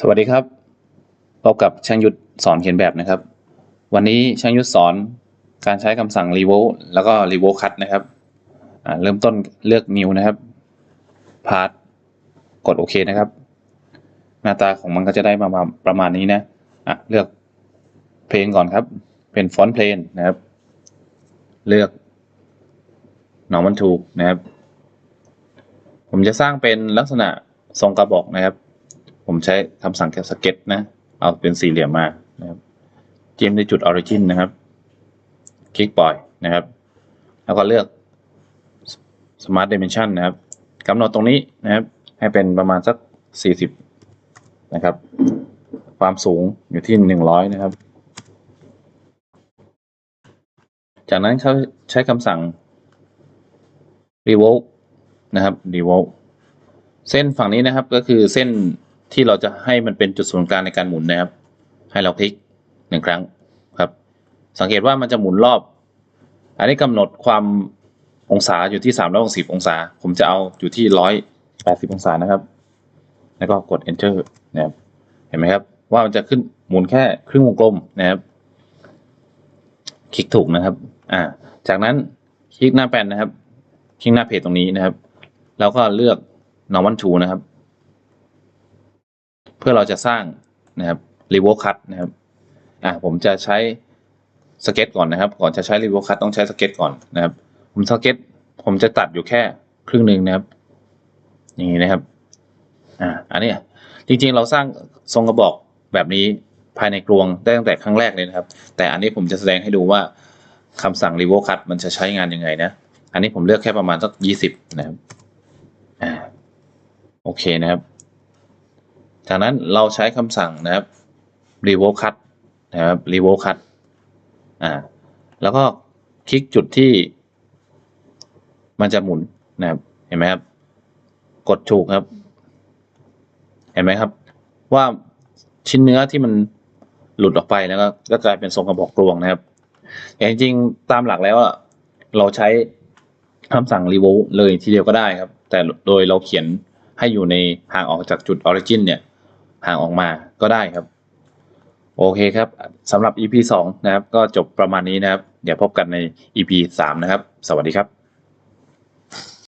สวัสดีครับพบกับช่างยุทธสอนเขียนแบบนะครับ วันนี้ช่างยุทธสอนการใช้คำสั่ง r e v o l แล้วก็ r e v o l cut นะครับเริ่มต้นเลือก new นะครับ part กดโอเคนะครับ หน้าตาของมันก็จะได้มามาประมาณนี้นะอะเลือกเพลงก่อนครับ เป็นฟอนต์เพลงนะครับ เลือก normal to นะครับ ผมจะสร้างเป็นลักษณะทรงกระบอกนะครับ ผมใช้คำสั่งแค่สเก็ตนะ เอาเป็นสี่เหลี่ยมมานะครับจิ้มในจุด origin นะครับ คลิกปล่อยนะครับ แล้วก็เลือก smart dimension นะครับกำหนดตรงนี้นะครับ ให้เป็นประมาณสัก 40 นะครับ ความสูงอยู่ที่ 100 นะครับ จากนั้นเขาใช้คำสั่ง revolve นะครับ revolve เส้นฝั่งนี้นะครับก็คือเส้น ที่เราจะให้มันเป็นจุดศูนย์กลางในการหมุนนะครับ ให้เราคลิกหนึ่งครั้งครับ สังเกตว่ามันจะหมุนรอบ อันนี้กำหนดความองศาอยู่ที่ 360 องศา ผมจะเอาอยู่ที่ 180 องศานะครับ แล้วก็กด enter นะครับ เห็นไหมครับ ว่ามันจะขึ้นหมุนแค่ครึ่งวงกลมนะครับ คลิกถูกนะครับ อ่า จากนั้นคลิกหน้าแป้นนะครับ คลิกหน้าเพจตรงนี้นะครับ แล้วก็เลือก normal to นะครับ พื่อเราจะสร้างนะครับ revolve cut นะครับอ่าผมจะใช้สเก็ตก่อนนะครับ ก่อนจะใช้ revolve cut ต้องใช้สเก็ตก่อนนะครับ ผมสเก็ตผมจะตัดอยู่แค่ครึ่งหนึ่งนะครับ อย่างนี้นะครับอ่าอันนี้จริงๆเราสร้างทรงกระบอกแบบนี้ภายในกลวงได้ตั้งแต่ครั้งแรกเลยนะครับ แต่อันนี้ผมจะแสดงให้ดูว่าคำสั่ง revolve cut มันจะใช้งานยังไงนะอันนี้ผมเลือกแค่ประมาณสักยี่สิบนะครับอ่าโอเคนะครับ จากนั้นเราใช้คำสั่งนะครับ revolve cut นะครับ revolve cut อ่าแล้วก็คลิกจุดที่ มันจะหมุนนะครับ เห็นไหมครับ กดถูกครับ เห็นไหมครับ ว่าชิ้นเนื้อที่มันหลุดออกไปแล้วก็ก็กลายเป็นทรงกระบอกกลวงนะครับแต่จริงๆตามหลักแล้วอะเราใช้คำสั่ง revolve เลยทีเดียวก็ได้ครับ แต่โดยเราเขียนให้อยู่ในห่างออกจากจุด origin เนี่ย ห่างออกมาก็ได้ครับ โอเคครับสำหรับ EP 2 นะครับ ก็จบประมาณนี้นะครับ เดี๋ยวพบกันใน EP 3 นะครับ สวัสดีครับ